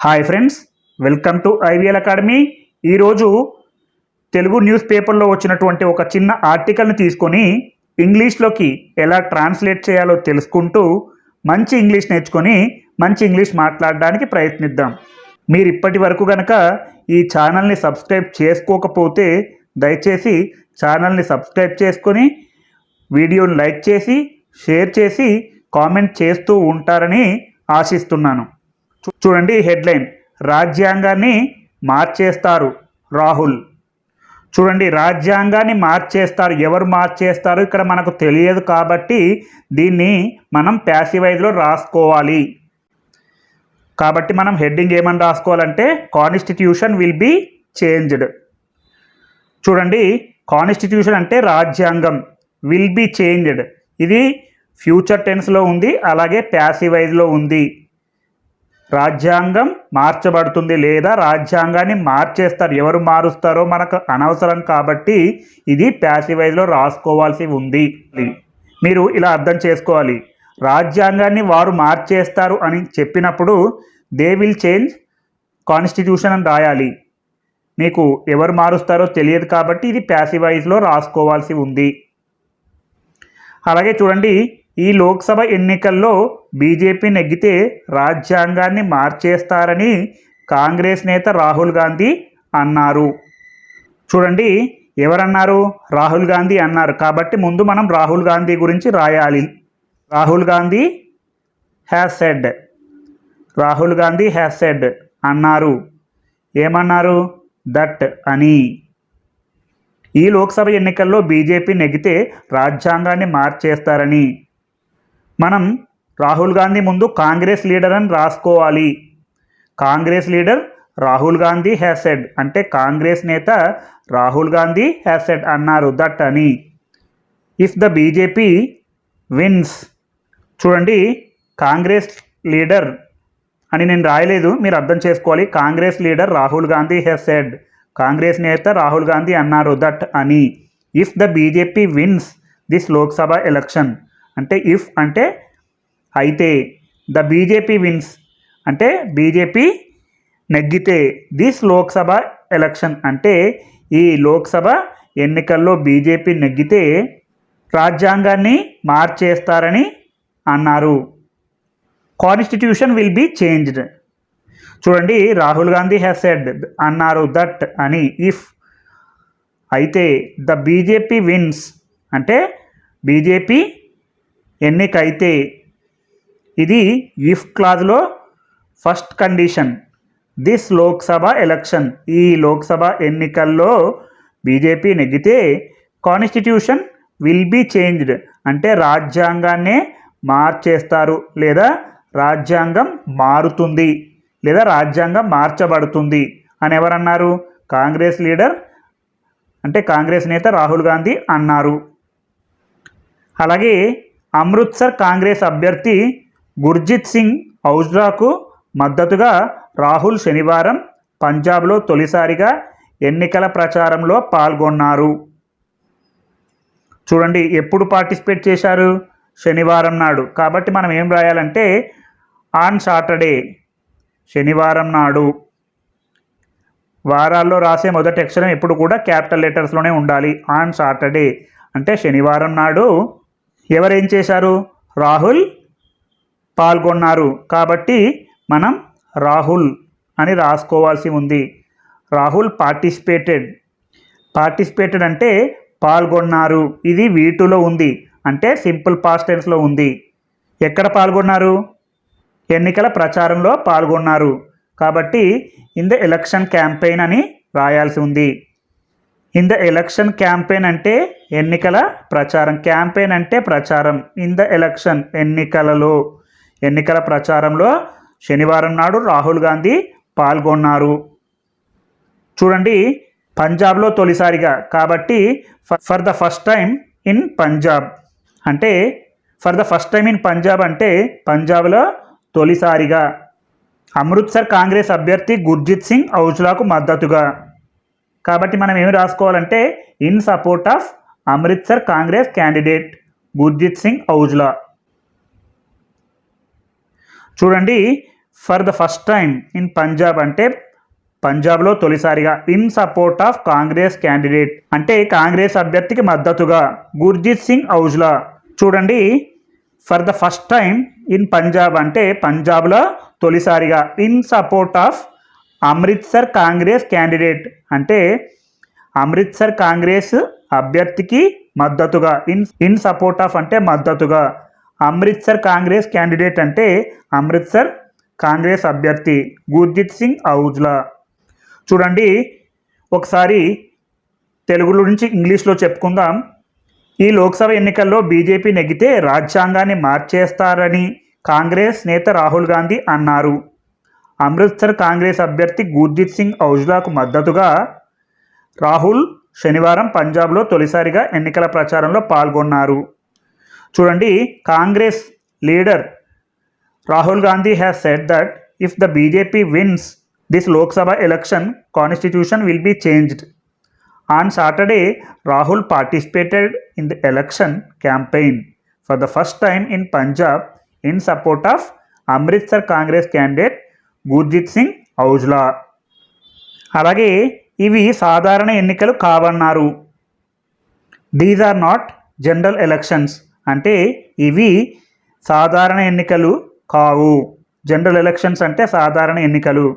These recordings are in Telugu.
Hi friends welcome to IVL academy. ఈరోజు తెలుగు న్యూస్ పేపర్లో వచ్చినటువంటి ఒక చిన్న ఆర్టికల్ని తీసుకొని ఇంగ్లీష్లోకి ఎలా ట్రాన్స్లేట్ చేయాలో తెలుసుకుంటూ మంచి ఇంగ్లీష్ నేర్చుకొని మంచి ఇంగ్లీష్ మాట్లాడడానికి ప్రయత్నిద్దాం. మీరు ఇప్పటి వరకు కనుక ఈ ఛానల్ని సబ్స్క్రైబ్ చేసుకోకపోతే దయచేసి ఛానల్ని సబ్స్క్రైబ్ చేసుకొని వీడియోని లైక్ చేసి షేర్ చేసి కామెంట్ చేస్తూ ఉంటారని ఆశిస్తున్నాను. చూడండి హెడ్లైన్. రాజ్యాంగాన్ని మార్చేస్తారు రాహుల్. చూడండి రాజ్యాంగాన్ని మార్చేస్తారు. ఎవరు మార్చేస్తారు? ఇక్కడ మనకు తెలియదు కాబట్టి దీన్ని మనం ప్యాసివైజ్లో రాసుకోవాలి. కాబట్టి మనం హెడ్డింగ్ ఏమని రాసుకోవాలంటే కాన్స్టిట్యూషన్ విల్ బీ చేంజ్డ్. చూడండి కాన్స్టిట్యూషన్ అంటే రాజ్యాంగం. Will be changed. ఇది ఫ్యూచర్ టెన్స్లో ఉంది అలాగే ప్యాసివైజ్లో ఉంది. రాజ్యాంగం మార్చబడుతుంది లేదా రాజ్యాంగాన్ని మార్చేస్తారు. ఎవరు మారుస్తారో మనకు అనవసరం కాబట్టి ఇది ప్యాసివైజ్లో రాసుకోవాల్సి ఉంది. మీరు ఇలా అర్థం చేసుకోవాలి. రాజ్యాంగాన్ని వారు మార్చేస్తారు అని చెప్పినప్పుడు దే విల్ చేంజ్ కాన్స్టిట్యూషన్ అని రాయాలి. మీకు ఎవరు మారుస్తారో తెలియదు కాబట్టి ఇది ప్యాసివైజ్లో రాసుకోవాల్సి ఉంది. అలాగే చూడండి ఈ లోక్సభ ఎన్నికల్లో బీజేపీ నెగ్గితే రాజ్యాంగాన్ని మార్చేస్తారని కాంగ్రెస్ నేత రాహుల్ గాంధీ అన్నారు. చూడండి ఎవరన్నారు? రాహుల్ గాంధీ అన్నారు. కాబట్టి ముందు మనం రాహుల్ గాంధీ గురించి రాయాలి. Rahul Gandhi has said. Rahul Gandhi has said అన్నారు. ఏమన్నారు? దట్ అని. ఈ లోక్సభ ఎన్నికల్లో బీజేపీ నెగ్గితే రాజ్యాంగాన్ని మార్చేస్తారని. మనం రాహుల్ గాంధీ ముందు కాంగ్రెస్ లీడర్ అని రాసుకోవాలి. Congress leader Rahul Gandhi has said అంటే కాంగ్రెస్ నేత రాహుల్ గాంధీ హ్యాసెడ్ అన్నారు దట్ అని. ఇఫ్ ద బీజేపీ విన్స్ చూడండి కాంగ్రెస్ లీడర్ అని నేను రాయలేదు మీరు అర్థం చేసుకోవాలి. Congress leader Rahul Gandhi has said Congress నేత రాహుల్ గాంధీ అన్నారు దట్ అని. If the BJP wins this Lok Sabha election అంటే ఇఫ్ అంటే అయితే. ద బీజేపీ విన్స్ అంటే బీజేపీ నెగ్గితే. దిస్ లోక్సభ ఎలక్షన్ అంటే ఈ లోక్సభ ఎన్నికల్లో బీజేపీ నెగ్గితే రాజ్యాంగాన్ని మార్చేస్తారని అన్నారు. కాన్స్టిట్యూషన్ విల్ బీ చేంజ్డ్ చూడండి రాహుల్ గాంధీ హ్యాస్ సెడ్ అన్నారు దట్ అని. ఇఫ్ అయితే ద బీజేపీ విన్స్ అంటే బీజేపీ ఎన్నికైతే ఇది if క్లాజ్లో first condition this Lok Sabha election ఈ లోక్సభ ఎన్నికల్లో బీజేపీ నెగ్గితే కాన్స్టిట్యూషన్ విల్ బీ చేంజ్డ్ అంటే రాజ్యాంగాన్నే మార్చేస్తారు లేదా రాజ్యాంగం మారుతుంది లేదా రాజ్యాంగం మార్చబడుతుంది అని ఎవరన్నారు? కాంగ్రెస్ లీడర్ అంటే కాంగ్రెస్ నేత రాహుల్ గాంధీ అన్నారు. అలాగే అమృత్సర్ కాంగ్రెస్ అభ్యర్థి గుర్జిత్ సింగ్ ఔజ్లాకు మద్దతుగా రాహుల్ శనివారం పంజాబ్లో తొలిసారిగా ఎన్నికల ప్రచారంలో పాల్గొన్నారు. చూడండి ఎప్పుడు పార్టిసిపేట్ చేశారు శనివారం నాడు? కాబట్టి మనం ఏం రాయాలంటే ఆన్ సాటర్డే శనివారం నాడు. వారాల్లో రాసే మొదటి అక్షరం ఎప్పుడు కూడా క్యాపిటల్ లెటర్స్లోనే ఉండాలి. ఆన్ సాటర్డే అంటే శనివారం నాడు ఎవరేం చేశారు? రాహుల్ పాల్గొన్నారు. కాబట్టి మనం రాహుల్ అని రాసుకోవాల్సి ఉంది. రాహుల్ పార్టిసిపేటెడ్. పార్టిసిపేటెడ్ అంటే పాల్గొన్నారు. ఇది వీటిలో ఉంది. అంటే సింపుల్ పాస్ట్ టెన్స్లో ఉంది. ఎక్కడ పాల్గొన్నారు? ఎన్నికల ప్రచారంలో పాల్గొన్నారు. కాబట్టి ఇన్ ద ఎలక్షన్ క్యాంపెయిన్ అని రాయాల్సి ఉంది. ఇన్ ద ఎలక్షన్ క్యాంపెయిన్ అంటే ఎన్నికల ప్రచారం. క్యాంపెయిన్ అంటే ప్రచారం. ఇన్ ద ఎలక్షన్ ఎన్నికలలో. ఎన్నికల ప్రచారంలో శనివారం నాడు రాహుల్ గాంధీ పాల్గొన్నారు. చూడండి పంజాబ్లో తొలిసారిగా కాబట్టి for the first time in Punjab అంటే for the first time in Punjab అంటే పంజాబ్లో తొలిసారిగా. అమృత్సర్ కాంగ్రెస్ అభ్యర్థి గుర్జిత్ సింగ్ ఔజ్లాకు మద్దతుగా. కాబట్టి మనం ఏమి రాసుకోవాలంటే in support of Amritsar Congress candidate Gurjit Singh Aujla చూడండి for the first time in Punjab అంటే పంజాబ్లో తొలిసారిగా in support of Congress candidate అంటే కాంగ్రెస్ అభ్యర్థికి మద్దతుగా గుర్జిత్ సింగ్ ఔజ్లా చూడండి for the first time in Punjab అంటే పంజాబ్లో తొలిసారిగా in support of Amritsar Congress candidate. అంటే అమృత్సర్ కాంగ్రెస్ అభ్యర్థికి మద్దతుగా ఇన్ ఇన్ సపోర్ట్ ఆఫ్ అంటే మద్దతుగా. అమృత్సర్ కాంగ్రెస్ క్యాండిడేట్ అంటే అమృత్సర్ కాంగ్రెస్ అభ్యర్థి గుర్జిత్ సింగ్ ఔజ్లా. చూడండి ఒకసారి తెలుగులో నుంచి ఇంగ్లీష్లో చెప్పుకుందాం. ఈ లోక్సభ ఎన్నికల్లో బీజేపీ నెగితే రాజ్యాంగాన్ని మార్చేస్తారని కాంగ్రెస్ నేత రాహుల్ గాంధీ అన్నారు. అమృత్సర్ కాంగ్రెస్ అభ్యర్థి గుర్జిత్ సింగ్ ఔజ్లాకు మద్దతుగా రాహుల్ శనివారం పంజాబ్లో తొలిసారిగా ఎన్నికల ప్రచారంలో పాల్గొన్నారు. చూడండి Congress leader Rahul Gandhi has said that if the BJP wins this Lok Sabha election constitution will be changed on Saturday Rahul participated in the election campaign for the first time in Punjab in support of Amritsar Congress candidate Gurjit Singh Aujla. అలాగే ఇవి సాధారణ ఎన్నికలు కావన్నారు. These are not general elections అంటే ఇవి సాధారణ ఎన్నికలు కావు. జనరల్ ఎలక్షన్స్ అంటే సాధారణ ఎన్నికలు.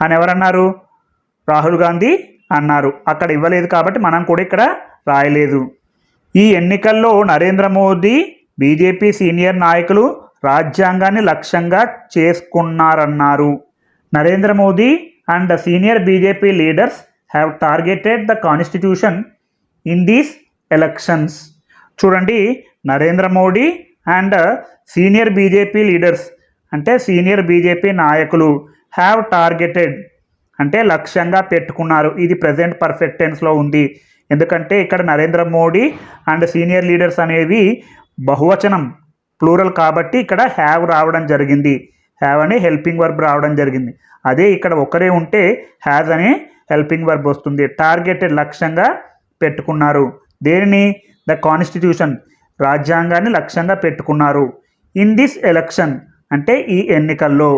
అని ఎవరన్నారు? రాహుల్ గాంధీ అన్నారు. అక్కడ ఇవ్వలేదు కాబట్టి మనం కూడా ఇక్కడ రాయలేదు. ఈ ఎన్నికల్లో నరేంద్ర మోదీ బీజేపీ సీనియర్ నాయకులు రాజ్యాంగాన్ని లక్ష్యంగా చేసుకున్నారన్నారు. Narendra Modi and senior BJP leaders have targeted the constitution in these elections చూడండి Narendra Modi and senior BJP leaders అంటే సీనియర్ బీజేపీ నాయకులు హ్యావ్ టార్గెటెడ్ అంటే లక్ష్యంగా పెట్టుకున్నారు. ఇది ప్రజెంట్ పర్ఫెక్ట్ టెన్స్లో ఉంది. ఎందుకంటే ఇక్కడ Narendra Modi and senior leaders అనేవి బహువచనం. ప్లూరల్ కాబట్టి ఇక్కడ హ్యావ్ రావడం జరిగింది. హ్యావ్ అనే హెల్పింగ్ వర్బ్ రావడం జరిగింది. అదే ఇక్కడ ఒకరే ఉంటే హ్యాజ్ అనే హెల్పింగ్ వర్బ్ వస్తుంది. టార్గెటెడ్ లక్ష్యంగా పెట్టుకున్నారు. దేనిని? ద కాన్స్టిట్యూషన్ రాజ్యాంగాన్ని లక్ష్యంగా పెట్టుకున్నారు. ఇన్ దిస్ ఎలక్షన్ అంటే ఈ ఎన్నికల్లో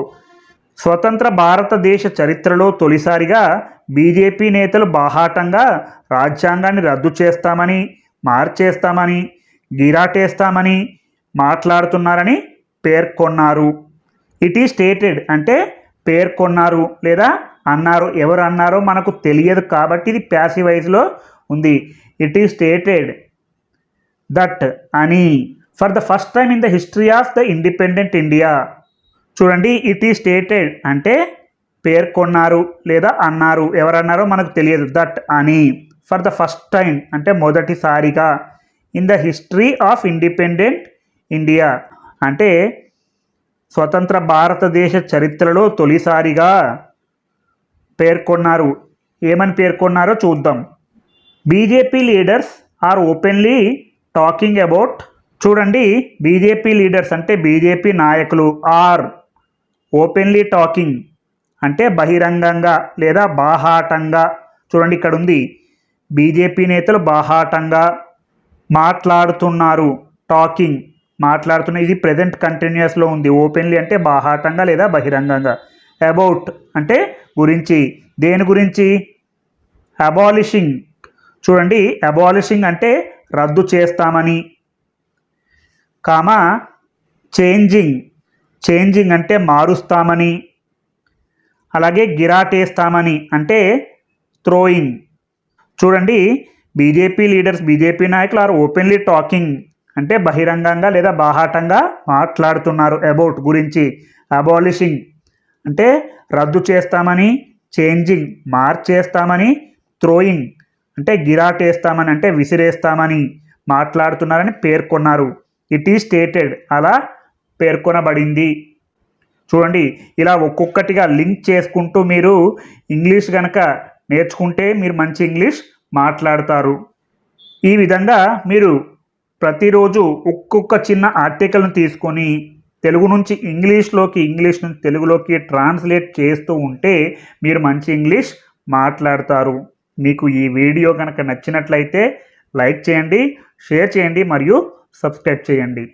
స్వతంత్ర భారతదేశ చరిత్రలో తొలిసారిగా బీజేపీ నేతలు బాహాటంగా రాజ్యాంగాన్ని రద్దు చేస్తామని మార్చేస్తామని గిరాటేస్తామని మాట్లాడుతున్నారని పేర్కొన్నారు. ఇట్ ఈ స్టేటెడ్ అంటే పేర్కొన్నారు లేదా అన్నారు. ఎవరు అన్నారో మనకు తెలియదు కాబట్టి ఇది ప్యాసివైజ్లో ఉంది. ఇట్ ఈ స్టేటెడ్ దట్ అని. For the first time in the history of the independent India చూడండి ఇట్ ఈ స్టేటెడ్ అంటే పేర్కొన్నారు లేదా అన్నారు. ఎవరన్నారో మనకు తెలియదు. దట్ అని. ఫర్ ద ఫస్ట్ టైం అంటే మొదటిసారిగా. In the history of independent India అంటే స్వతంత్ర భారతదేశ చరిత్రలో తొలిసారిగా పేర్కొన్నారు. ఏమని పేర్కొన్నారో చూద్దాం. BJP leaders are openly talking about చూడండి బీజేపీ లీడర్స్ అంటే బీజేపీ నాయకులు ఆర్ ఓపెన్లీ టాకింగ్ అంటే బహిరంగంగా లేదా బాహాటంగా. చూడండి ఇక్కడ ఉంది బీజేపీ నేతలు బాహాటంగా మాట్లాడుతున్నారు టాకింగ్. మాట్లాడుతున్న ఇది ప్రజెంట్ కంటిన్యూస్లో ఉంది. ఓపెన్లీ అంటే బాహాటంగా లేదా బహిరంగంగా. అబౌట్ అంటే గురించి. దేని గురించి? అబాలిషింగ్ చూడండి అబాలిషింగ్ అంటే రద్దు చేస్తామని. కామా చేంజింగ్ చేంజింగ్ అంటే మారుస్తామని. అలాగే గిరాటేస్తామని అంటే త్రోయింగ్ చూడండి బీజేపీ లీడర్స్ బీజేపీ నాయకులు ఆర్ ఓపెన్లీ టాకింగ్ అంటే బహిరంగంగా లేదా బాహాటంగా మాట్లాడుతున్నారు అబౌట్ గురించి. అబాలిషింగ్ అంటే రద్దు చేస్తామని చేంజింగ్ మార్చేస్తామని థ్రోయింగ్ అంటే గిరాటేస్తామని అంటే విసిరేస్తామని మాట్లాడుతున్నారని పేర్కొన్నారు. ఇట్ ఈ స్టేటెడ్ అలా పేర్కొనబడింది. చూడండి ఇలా ఒక్కొక్కటిగా లింక్ చేసుకుంటూ మీరు ఇంగ్లీష్ కనుక నేర్చుకుంటే మీరు మంచి ఇంగ్లీష్ మాట్లాడతారు. ఈ విధంగా మీరు ప్రతిరోజు ఒక్కొక్క చిన్న ఆర్టికల్ని తీసుకొని తెలుగు నుంచి ఇంగ్లీష్లోకి ఇంగ్లీష్ నుంచి తెలుగులోకి ట్రాన్స్లేట్ చేస్తూ ఉంటే మీరు మంచి ఇంగ్లీష్ మాట్లాడతారు. మీకు ఈ వీడియో కనుక నచ్చినట్లయితే లైక్ చేయండి షేర్ చేయండి మరియు సబ్స్క్రైబ్ చేయండి.